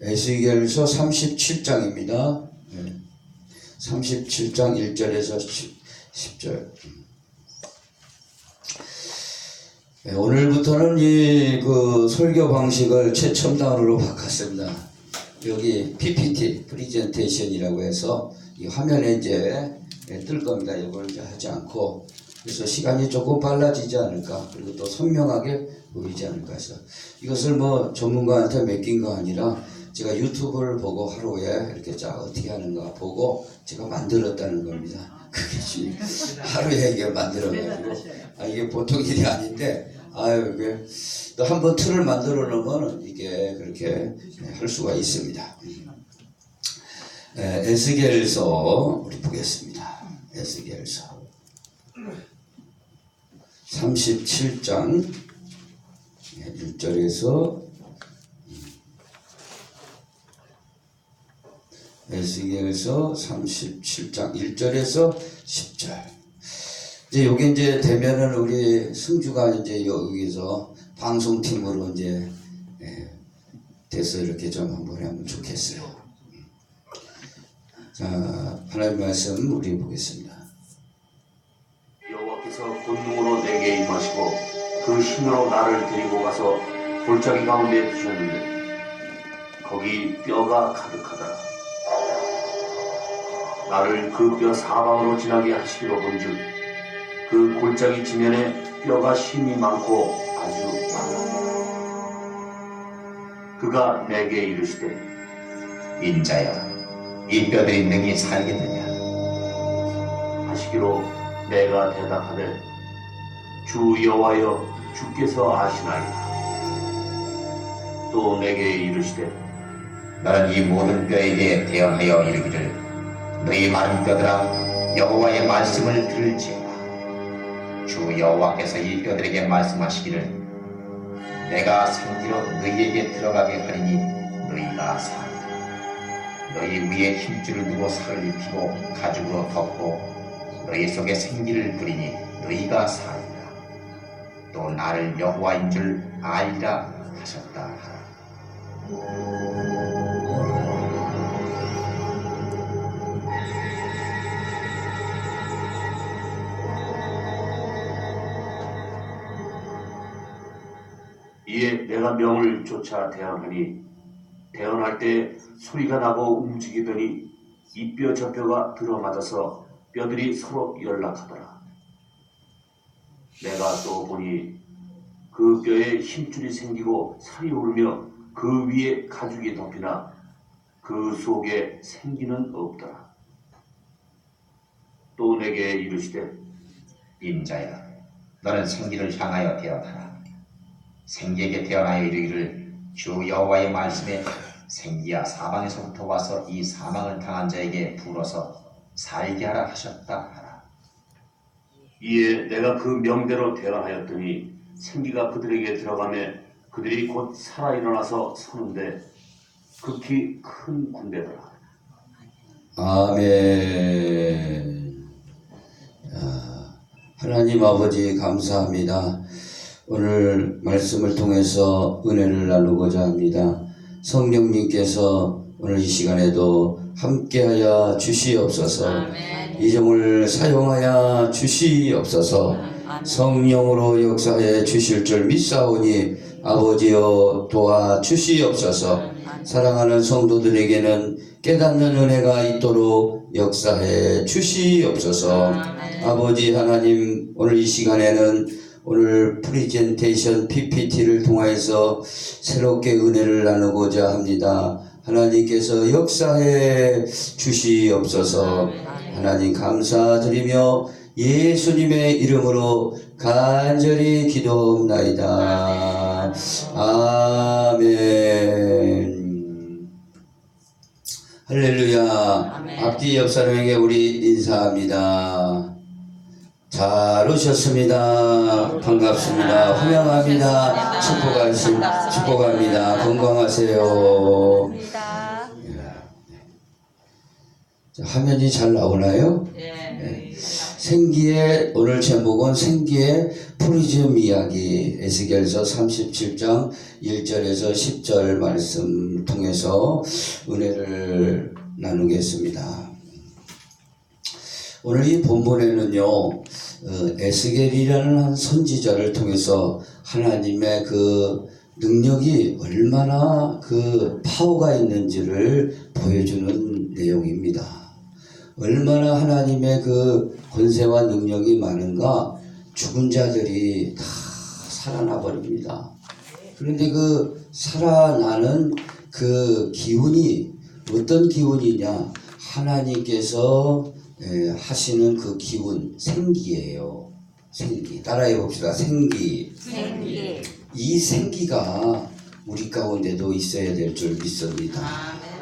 에스겔서 37장입니다. 37장 1절에서 10, 절 네, 오늘부터는 이 그 설교 방식을 최첨단으로 바꿨습니다. 여기 PPT 프리젠테이션이라고 해서 이 화면에 이제 예, 뜰 겁니다. 이걸 이제 하지 않고 그래서 시간이 조금 빨라지지 않을까 그리고 또 선명하게 보이지 않을까 해서 이것을 뭐 전문가한테 맡긴 거 아니라 제가 유튜브를 보고 하루에 이렇게 쫙 어떻게 하는가 보고 제가 만들었다는 겁니다. 그게 지금 하루에 이게 만들어가지고 아 이게 보통 일이 아닌데 아유 이게 또 한 번 틀을 만들어 놓으면 이게 그렇게 할 수가 있습니다. 에, 에스겔서 우리 보겠습니다. 에스겔서 37장 1절에서 에스겔서 37장 1절에서 10절. 이제 요게 이제 되면은 우리 승주가 이제 여기서 방송팀으로 이제 예, 돼서 이렇게 좀 한번 하면 좋겠어요. 자, 하나님 말씀 우리 보겠습니다. 그 힘으로 나를 데리고 가서 골짜기 가운데 두셨는데 거기 뼈가 가득하더라. 나를 그 뼈 사방으로 지나게 하시기로 본즉 그 골짜기 지면에 뼈가 힘이 많고 아주 많아. 그가 내게 이르시되 인자야, 이 뼈들이 능히 살겠느냐? 하시기로 내가 대답하되 주 여호와여 주께서 아시나이다. 또 내게 이르시되 너는 이 모든 뼈에게 대언하여 이르기를 너희 마른 뼈들아 여호와의 말씀을 들을지어다. 주 여호와께서 이 뼈들에게 말씀하시기를 내가 생기로 너희에게 들어가게 하리니 너희가 살리라. 너희 위에 힘줄을 두고 살을 입히고 가죽으로 덮고 너희 속에 생기를 부리니 너희가 살리라. 또 나를 여호와인 줄 알리라 하셨다 하라. 이에 내가 명을 쫓아 대언하니 대언할 때 소리가 나고 움직이더니 이 뼈 저 뼈가 들어맞아서 뼈들이 서로 연락하더라. 내가 또 보니 그 뼈에 힘줄이 생기고 살이 오르며 그 위에 가죽이 덮이나 그 속에 생기는 없더라. 또 내게 이르시되 인자야, 너는 생기를 향하여 대언하라. 생기에게 대언하여 이르기를 주 여호와의 말씀에 생기야 사방에서부터 와서 이 사망을 당한 자에게 불어서 살게 하라 하셨다 하라. 이에 내가 그 명대로 대언하였더니 생기가 그들에게 들어가매 그들이 곧 살아 일어나서 서는데 극히 큰 군대더라. 아멘. 아, 하나님 아버지 감사합니다. 오늘 말씀을 통해서 은혜를 나누고자 합니다. 성령님께서 오늘 이 시간에도 함께하여 주시옵소서. 이 점을 사용하여 주시옵소서. 성령으로 역사해 주실 줄 믿사오니 아버지여 도와 주시옵소서. 사랑하는 성도들에게는 깨닫는 은혜가 있도록 역사해 주시옵소서. 아버지 하나님 오늘 이 시간에는 오늘 프리젠테이션 PPT를 통하여서 새롭게 은혜를 나누고자 합니다. 하나님께서 역사해 주시옵소서. 하나님 감사드리며 예수님의 이름으로 간절히 기도옵나이다. 아멘. 할렐루야. 앞뒤 옆 사람에게 우리 인사합니다. 잘 오셨습니다. 반갑습니다. 환영합니다. 축복하신, 축복합니다. 건강하세요. 자, 화면이 잘 나오나요? 예. 생기의, 오늘 제목은 생기의 프리즘 이야기 에스겔서 37장 1절에서 10절 말씀 통해서 은혜를 나누겠습니다. 오늘 이 본문에는요, 어, 에스겔이라는 한 선지자를 통해서 하나님의 그 능력이 얼마나 그 파워가 있는지를 보여주는 내용입니다. 얼마나 하나님의 그 권세와 능력이 많은가 죽은 자들이 다 살아나 버립니다. 그런데 그 살아나는 그 기운이 어떤 기운이냐? 하나님께서 에, 하시는 그 기운, 생기예요. 생기. 따라해 봅시다. 생기. 생기. 이 생기가 우리 가운데도 있어야 될 줄 믿습니다.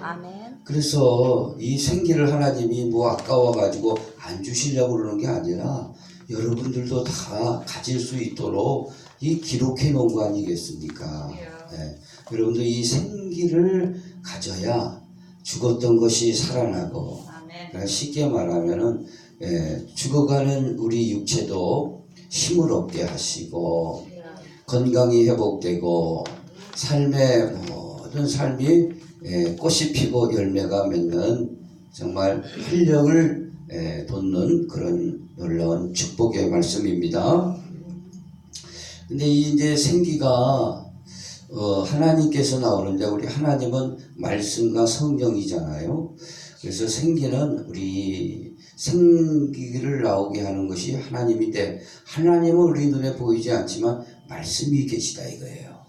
아멘. 그래서 이 생기를 하나님이 뭐 아까워 가지고 안 주시려고 그러는 게 아니라 여러분들도 다 가질 수 있도록 이 기록해 놓은 거 아니겠습니까? 예. 여러분들 이 생기를 가져야 죽었던 것이 살아나고. 그러니까 쉽게 말하면은 예, 죽어가는 우리 육체도 힘을 얻게 하시고 건강이 회복되고 삶의 모든 삶이 예, 꽃이 피고 열매가 맺는 정말 활력을 예, 돋는 그런 놀라운 축복의 말씀입니다. 근데 이 이제 생기가 어, 하나님께서 나오는데 우리 하나님은 말씀과 성령이잖아요. 그래서 생기는 우리 생기를 나오게 하는 것이 하나님인데 하나님은 우리 눈에 보이지 않지만 말씀이 계시다 이거예요.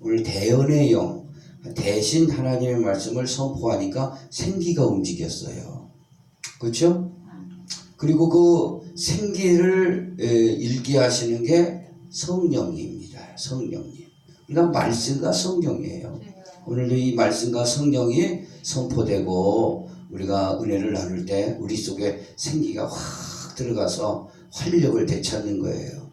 오늘 대언의 영 대신 하나님의 말씀을 선포하니까 생기가 움직였어요. 그렇죠? 그리고 그 생기를 에, 일게 하시는 게 성령입니다. 성령님. 그러니까 말씀과 성령이에요. 오늘도 이 말씀과 성령이 선포되고 우리가 은혜를 나눌 때 우리 속에 생기가 확 들어가서 활력을 되찾는 거예요.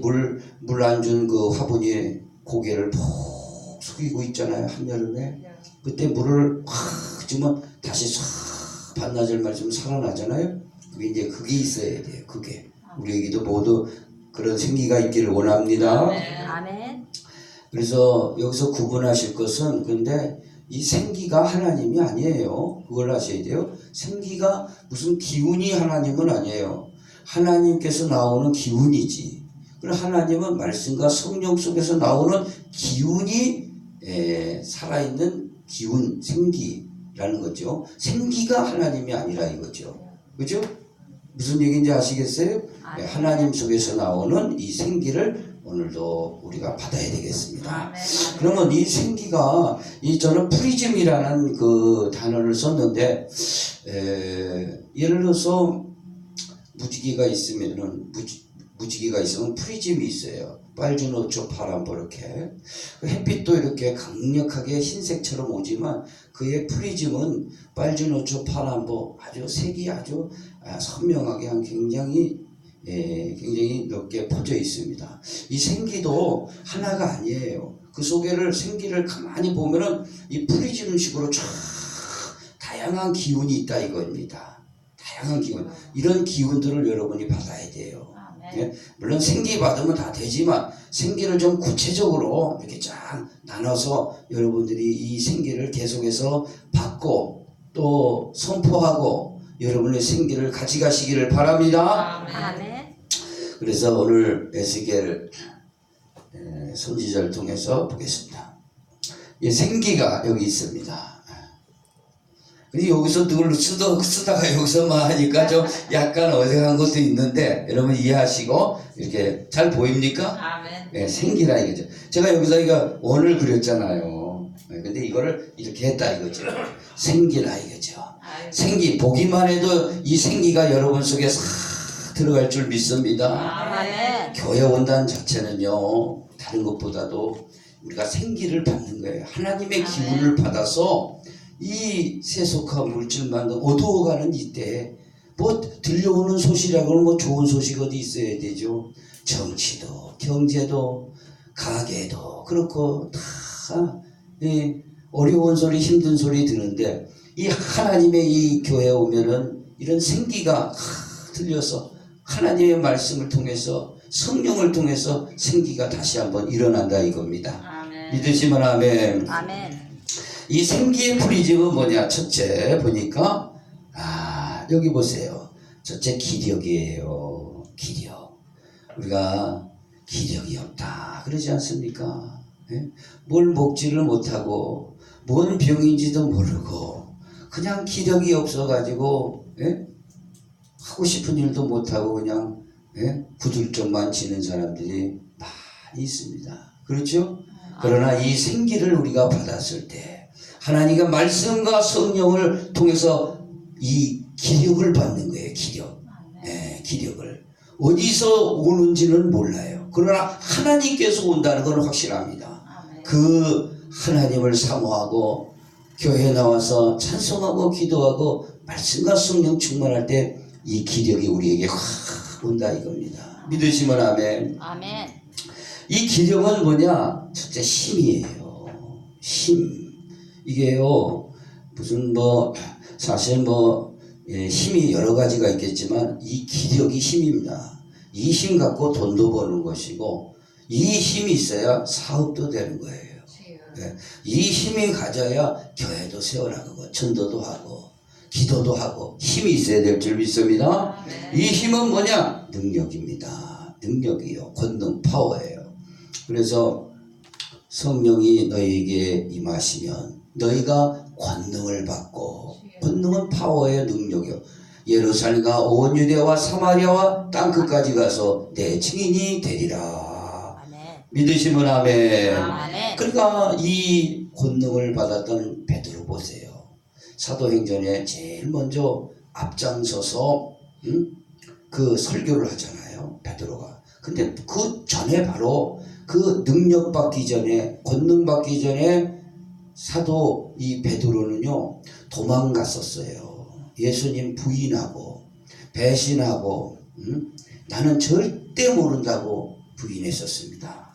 물, 물 안 준 그 화분이 고개를 푹 숙이고 있잖아요. 한여름에. 그때 물을 확 주면 다시 싹 반나절 말씀 살아나잖아요. 그게 이제 그게 있어야 돼요. 그게. 우리에게도 모두 그런 생기가 있기를 원합니다. 아멘. 그래서 여기서 구분하실 것은 근데 이 생기가 하나님이 아니에요. 그걸 아셔야 돼요. 생기가 무슨 기운이 하나님은 아니에요. 하나님께서 나오는 기운이지. 그리고 하나님은 말씀과 성령 속에서 나오는 기운이 에, 살아있는 기운, 생기라는 거죠. 생기가 하나님이 아니라 이거죠. 그죠? 무슨 얘기인지 아시겠어요? 예, 하나님 속에서 나오는 이 생기를 오늘도 우리가 받아야 되겠습니다. 아멘. 그러면 이 생기가 이 저는 프리즘이라는 그 단어를 썼는데 에, 예를 들어서 무지개가 있으면은 무지, 무지개가 있으면 프리즘이 있어요. 빨주 노초 파란보 이렇게 그 햇빛도 이렇게 강력하게 흰색처럼 오지만 그의 프리즘은 빨주 노초 파란보 아주 색이 아주 아, 선명하게 한 굉장히 예, 굉장히 넓게 퍼져 있습니다. 이 생기도 하나가 아니에요. 그 속에를 생기를 가만히 보면은 이 프리즘식으로 쫙 다양한 기운이 있다 이겁니다. 다양한 기운. 이런 기운들을 여러분이 받아야 돼요. 예? 물론 생기 받으면 다 되지만 생기를 좀 구체적으로 이렇게 쫙 나눠서 여러분들이 이 생기를 계속해서 받고 또 선포하고 여러분의 생기를 가져가시기를 바랍니다. 아멘. 그래서 오늘 에스겔 에, 선지자를 통해서 보겠습니다. 이 생기가 여기 있습니다. 근데 여기서 늘 쓰다, 쓰다가 여기서만 하니까 좀 약간 어색한 것도 있는데 여러분 이해하시고 이렇게 잘 보입니까? 아멘. 네, 생기라 이거죠. 제가 여기서 이거 원을 그렸잖아요. 네, 근데 이거를 이렇게 했다 이거죠. 생기라 이거죠. 생기 보기만 해도 이 생기가 여러분 속에 싹 들어갈 줄 믿습니다. 아멘. 교회 온다는 자체는요 다른 것보다도 우리가 생기를 받는 거예요. 하나님의 기운을 받아서 이 세속화 물질만 어두워가는 이때 뭐 들려오는 소식이라고는 뭐 좋은 소식 어디 있어야 되죠. 정치도 경제도 가게도 그렇고 다이 어려운 소리 힘든 소리 드는데 이 하나님의 이 교회에 오면은 이런 생기가 하- 들려서 하나님의 말씀을 통해서 성령을 통해서 생기가 다시 한번 일어난다 이겁니다. 아멘. 믿으시면 아멘. 아멘. 이 생기의 프리즘은 뭐냐? 첫째 보니까 아 여기 보세요. 첫째 기력이에요. 기력. 우리가 기력이 없다 그러지 않습니까? 예? 뭘 먹지를 못하고 뭔 병인지도 모르고 그냥 기력이 없어가지고 예? 하고 싶은 일도 못하고 그냥 예? 구들점만 지는 사람들이 많이 있습니다. 그렇죠? 그러나 이 생기를 우리가 받았을 때 하나님의 말씀과 성령을 통해서 이 기력을 받는 거예요. 기력. 예, 기력을. 어디서 오는지는 몰라요. 그러나 하나님께서 온다는 건 확실합니다. 그 하나님을 사모하고 교회에 나와서 찬송하고 기도하고 말씀과 성령 충만할 때 이 기력이 우리에게 확 온다 이겁니다. 믿으시면 아멘. 아멘. 이 기력은 뭐냐? 첫째 힘이에요. 힘. 이게요, 무슨 뭐, 사실 뭐, 예, 힘이 여러 가지가 있겠지만, 이 기력이 힘입니다. 이 힘 갖고 돈도 버는 것이고, 이 힘이 있어야 사업도 되는 거예요. 예, 이 힘이 가져야 교회도 세워나가고, 전도도 하고, 기도도 하고, 힘이 있어야 될 줄 믿습니다. 아멘. 이 힘은 뭐냐? 능력입니다. 능력이요. 권능, 파워예요. 그래서 성령이 너희에게 임하시면 너희가 권능을 받고 권능은 파워의 능력이요. 예루살렘과 온 유대와 사마리아와 땅 끝까지 가서 내 증인이 되리라. 아멘. 믿으시면 아멘. 아멘. 그러니까 이 권능을 받았던 베드로 보세요. 사도행전에 제일 먼저 앞장서서 음? 그 설교를 하잖아요. 베드로가. 근데 그 전에 바로 그 능력 받기 전에 권능 받기 전에 사도 이 베드로는요 도망갔었어요. 예수님 부인하고 배신하고 음? 나는 절대 모른다고 부인했었습니다.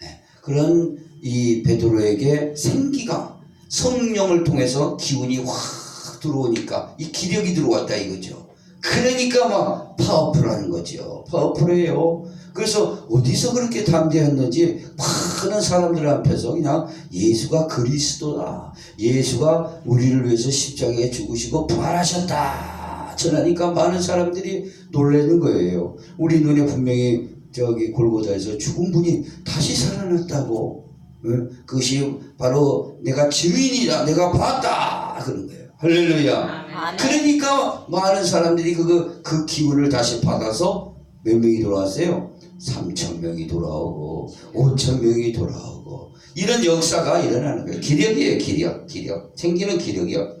네, 그런 이 베드로에게 생기가 성령을 통해서 기운이 확 들어오니까 이 기력이 들어왔다 이거죠. 그러니까 막 파워풀하는 거죠. 파워풀해요. 그래서 어디서 그렇게 담대했는지 많은 사람들 앞에서 그냥 예수가 그리스도다. 예수가 우리를 위해서 십자가에 죽으시고 부활하셨다. 전하니까 많은 사람들이 놀라는 거예요. 우리 눈에 분명히 저기 골고다에서 죽은 분이 다시 살아났다고. 응? 그것이 바로 내가 증인이다. 내가 봤다. 그런 거예요. 할렐루야. 그러니까 많은 사람들이 그, 그 기운을 다시 받아서 몇 명이 돌아왔어요? 3천 명이 돌아오고 5천 명이 돌아오고 이런 역사가 일어나는 거예요. 기력이에요, 기력, 기력. 생기는 기력이요.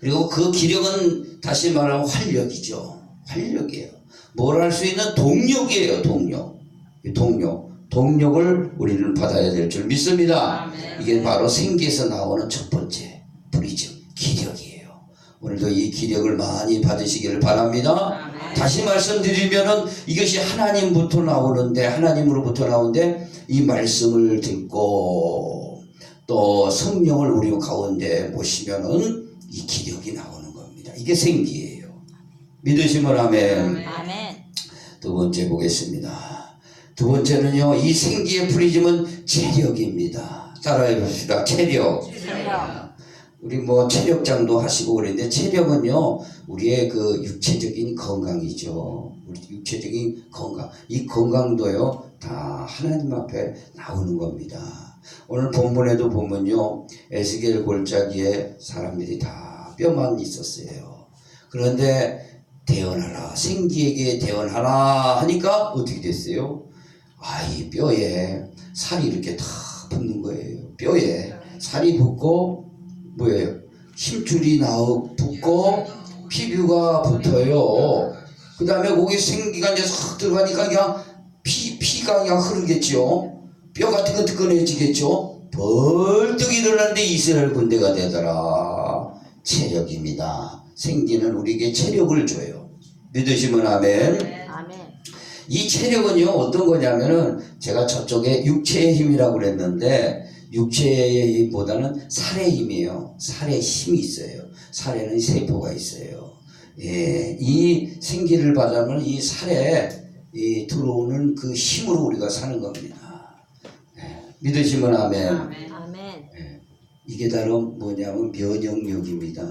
그리고 그 기력은 다시 말하면 활력이죠. 활력이에요. 뭘 할 수 있는 동력이에요, 동력. 이 동력. 동력을 우리는 받아야 될 줄 믿습니다. 이게 바로 생기에서 나오는 첫 번째 프리즘 기력이에요. 오늘도 이 기력을 많이 받으시기를 바랍니다. 다시 말씀드리면은 이것이 하나님부터 나오는데 하나님으로부터 나오는데 이 말씀을 듣고 또 성령을 우리 가운데 모시면은 이 기력이 나오는 겁니다. 이게 생기예요. 믿으시면 아멘. 아멘. 두 번째 보겠습니다. 두 번째는요, 이 생기의 프리즘은 체력입니다. 따라해 봅시다. 체력. 체력. 우리 뭐 체력장도 하시고 그랬는데 체력은요, 우리의 그 육체적인 건강이죠. 우리 육체적인 건강. 이 건강도요, 다 하나님 앞에 나오는 겁니다. 오늘 본문에도 보면요, 에스겔 골짜기에 사람들이 다 뼈만 있었어요. 그런데 대언하라, 생기에게 대언하라 하니까 어떻게 됐어요? 아, 이 뼈에 살이 이렇게 다 붙는 거예요. 뼈에 살이 붙고 뭐예요? 힘줄이 나오 붙고 피부가 붙어요. 그 다음에 거기 생기가 이제 싹 들어가니까 그냥 피, 피가 그냥 흐르겠죠. 뼈 같은 거 뜨끈해지겠죠. 벌떡 일어났는데 이스라엘 군대가 되더라. 체력입니다. 생기는 우리에게 체력을 줘요. 믿으시면 아멘. 아멘. 이 체력은요 어떤 거냐면은 제가 저쪽에 육체의 힘이라고 그랬는데 육체의 힘보다는 살의 힘이에요. 살의 힘이 있어요. 살에는 세포가 있어요. 예, 이 생기를 받으면 이 살에 이 들어오는 그 힘으로 우리가 사는 겁니다. 예, 믿으시면 아멘. 아멘. 이게 바로 뭐냐면 면역력입니다.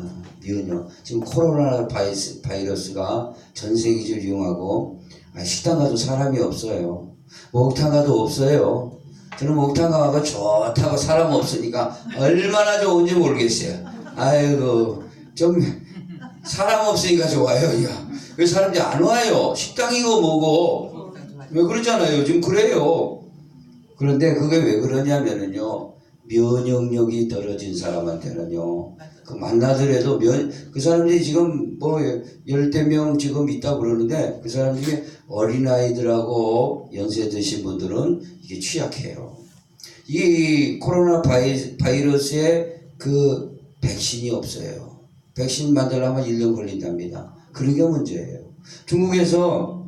면역. 지금 코로나 바이러스, 바이러스가 전 세계적으로 유행하고 아, 식당 가도 사람이 없어요. 목욕탕 가도 없어요. 저는 가고 좋다고 사람 없으니까 얼마나 좋은지 모르겠어요. 아이고 좀 사람 없으니까 좋아요. 이거. 왜 사람들이 안 와요? 식당이고 뭐고 왜 그러잖아요. 요즘 그래요. 그런데 그게 왜 그러냐면은요. 면역력이 떨어진 사람한테는요. 그 만나더라도 면, 그 사람들이 지금 뭐 열대 명 지금 있다 그러는데 그 사람 중에 어린아이들하고 연세 드신 분들은 이게 취약해요. 이 코로나 바이, 바이러스에 그 백신이 없어요. 백신 만들려면 1년 걸린답니다. 그런 게 문제예요. 중국에서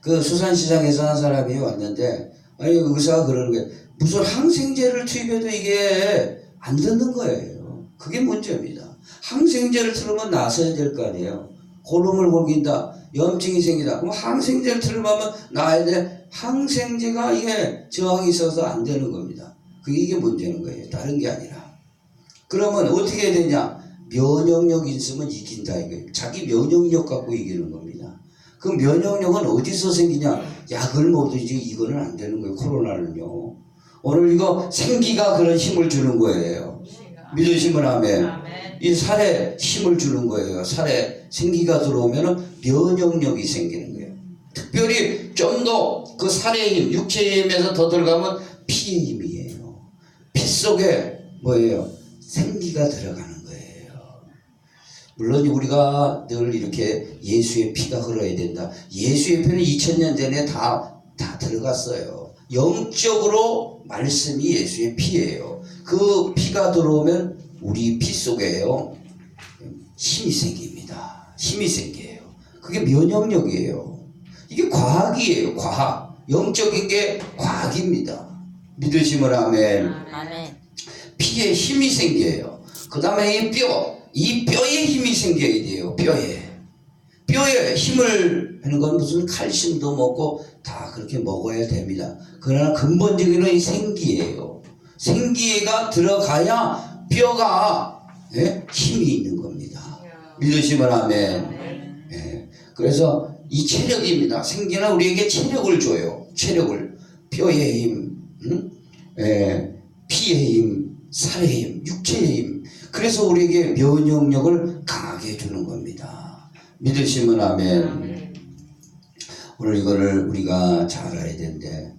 그 수산시장에서 한 사람이 왔는데 아니 의사가 그러는 게 무슨 항생제를 투입해도 이게 안 듣는 거예요. 그게 문제입니다. 항생제를 틀으면 나서야 될 거 아니에요. 고름을 골긴다. 염증이 생기다. 그럼 항생제를 틀으면 나야 돼. 항생제가 이게 저항이 있어서 안 되는 겁니다. 그게 이게 문제는 거예요. 다른 게 아니라. 그러면 어떻게 해야 되냐? 면역력 있으면 이긴다 이거예요. 자기 면역력 갖고 이기는 겁니다. 그 면역력은 어디서 생기냐? 약을 먹든지 이거는 안 되는 거예요. 코로나는요. 오늘 이거 생기가 그런 힘을 주는 거예요. 믿으시면 아멘. 이 살에 힘을 주는 거예요. 살에 생기가 들어오면 면역력이 생기는 거예요. 특별히 좀 더 그 살의 힘, 육체의 힘에서 더 들어가면 피의 힘이에요. 피 속에 뭐예요? 생기가 들어가는 거예요. 물론 우리가 늘 이렇게 예수의 피가 흘러야 된다. 예수의 피는 2000년 전에 다, 다 들어갔어요. 영적으로 말씀이 예수의 피예요. 그 피가 들어오면 우리 피 속에요. 힘이 생깁니다. 힘이 생겨요. 그게 면역력이에요. 이게 과학이에요. 과학. 영적인 게 과학입니다. 믿으시면 아멘. 아멘. 피에 힘이 생겨요. 그 다음에 이 뼈, 이 뼈에 힘이 생겨야 돼요. 뼈에. 뼈에 힘을 하는 건 무슨 칼슘도 먹고 다 그렇게 먹어야 됩니다. 그러나 근본적인 건이 생기예요. 생기가 들어가야 뼈가 예? 힘이 있는 겁니다. 믿으시면 아멘. 예. 그래서 이 체력입니다. 생기는 우리에게 체력을 줘요. 체력을. 뼈의 힘, 응? 예. 피의 힘, 살의 힘, 육체의 힘. 그래서 우리에게 면역력을 강하게 해주는 겁니다. 믿으시면 아멘. 오늘 이거를 우리가 잘 알아야 되는데,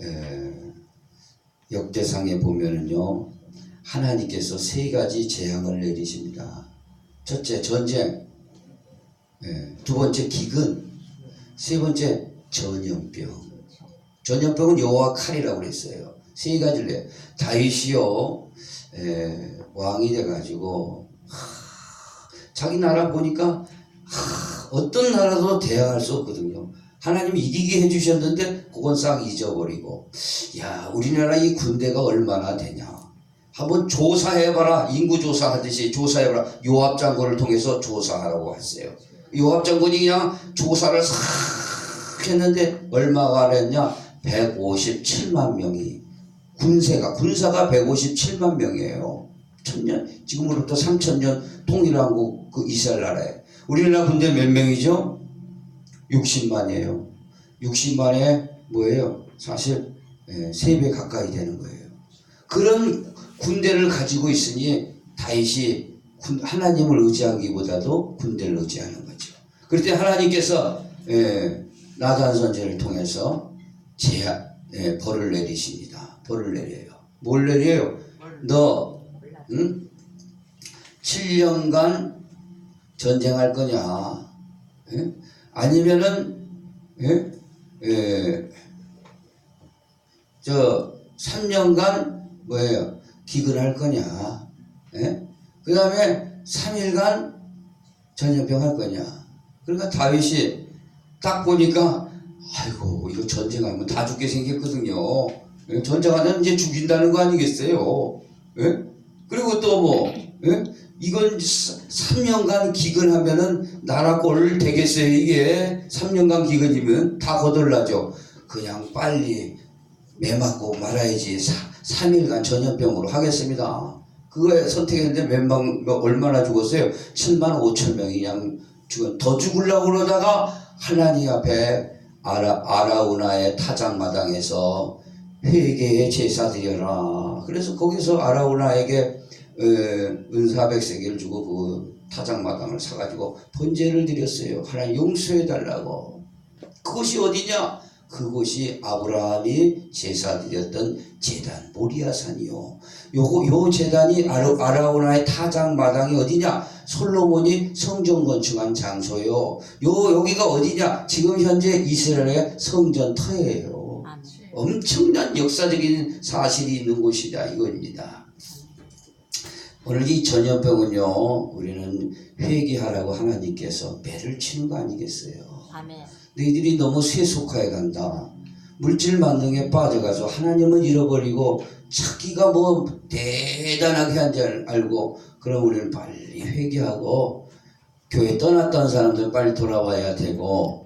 에, 역대상에 보면은요, 하나님께서 세 가지 재앙을 내리십니다. 첫째, 전쟁. 예, 두 번째, 기근. 세 번째, 전염병. 전염병은 여호와 칼이라고 그랬어요. 세 가지를 내. 다윗이요, 에, 왕이 돼가지고, 하, 자기 나라 보니까, 하, 어떤 나라도 대항할 수 없거든요. 하나님이 이기게 해주셨는데, 그건 싹 잊어버리고, 야, 우리나라 이 군대가 얼마나 되냐. 한번 조사해봐라. 인구 조사 하듯이 조사해봐라. 요압 장군을 통해서 조사하라고 했어요. 요압 장군이 그냥 조사를 싹 했는데 얼마가 했냐? 157만 명이 군세가 군사가 157만 명이에요. 천년 지금으로부터 3천년 통일한국 그 이스라엘 나라에 우리나라 군대 몇 명이죠? 60만이에요. 60만에 뭐예요? 사실 예, 3배 가까이 되는 거예요. 그런 군대를 가지고 있으니 다윗이 군- 하나님을 의지하기보다도 군대를 의지하는 거죠. 그럴 때 하나님께서 예, 나단 선제를 통해서 제한, 예, 벌을 내리십니다. 벌을 내려요. 뭘 내려요? 너, 응? 7년간 전쟁할 거냐? 예? 아니면은, 예? 예, 저, 3년간 뭐예요? 기근할 거냐? 예? 그 다음에 3일간 전염병 할 거냐? 그러니까 다윗이 딱 보니까 아이고 이거 전쟁하면 다 죽게 생겼거든요. 예? 전쟁하면 이제 죽인다는 거 아니겠어요? 예? 그리고 또 뭐? 예? 이건 3년간 기근하면은 나라 꼴 되겠어요 이게? 3년간 기근이면 다 거덜나죠. 그냥 빨리 매 맞고 말아야지. 3 일간 전염병으로 하겠습니다. 그거에 선택했는데 몇만 얼마나 죽었어요? 7만 5천 명이 그냥 죽은 더 죽으려고 그러다가 하나님 앞에 아라, 아라우나의 타작마당에서 회개의 제사 드려라. 그래서 거기서 아라우나에게 어, 은사 백세기를 주고 그 타작마당을 사가지고 번제를 드렸어요. 하나님 용서해 달라고. 그곳이 어디냐? 그곳이 아브라함이 제사 드렸던 제단 모리아산이요. 요거 요 제단이 아라, 아라우나의 타작 마당이 어디냐? 솔로몬이 성전 건축한 장소요. 요 여기가 어디냐? 지금 현재 이스라엘의 성전 터예요. 아멘. 엄청난 역사적인 사실이 있는 곳이다 이겁니다. 오늘 이 전염병은요 우리는 회개하라고 하나님께서 배를 치는 거 아니겠어요? 아멘. 너희들이 너무 세속화해 간다. 물질 만능에 빠져가서 하나님은 잃어버리고 찾기가 뭐 대단하게 한 줄 알고 그럼 우리는 빨리 회개하고 교회 떠났던 사람들 빨리 돌아와야 되고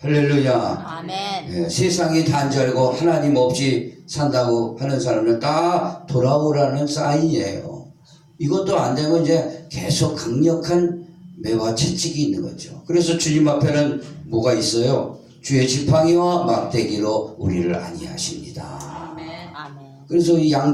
할렐루야. 아멘. 예, 세상이 단줄 알고 하나님 없이 산다고 하는 사람은 다 돌아오라는 사인이에요. 이것도 안 되면 이제 계속 강력한 매와 채찍이 있는 거죠. 그래서 주님 앞에는 뭐가 있어요? 주의 지팡이와 막대기로 우리를 안위하십니다. 아멘. 그래서 이 양대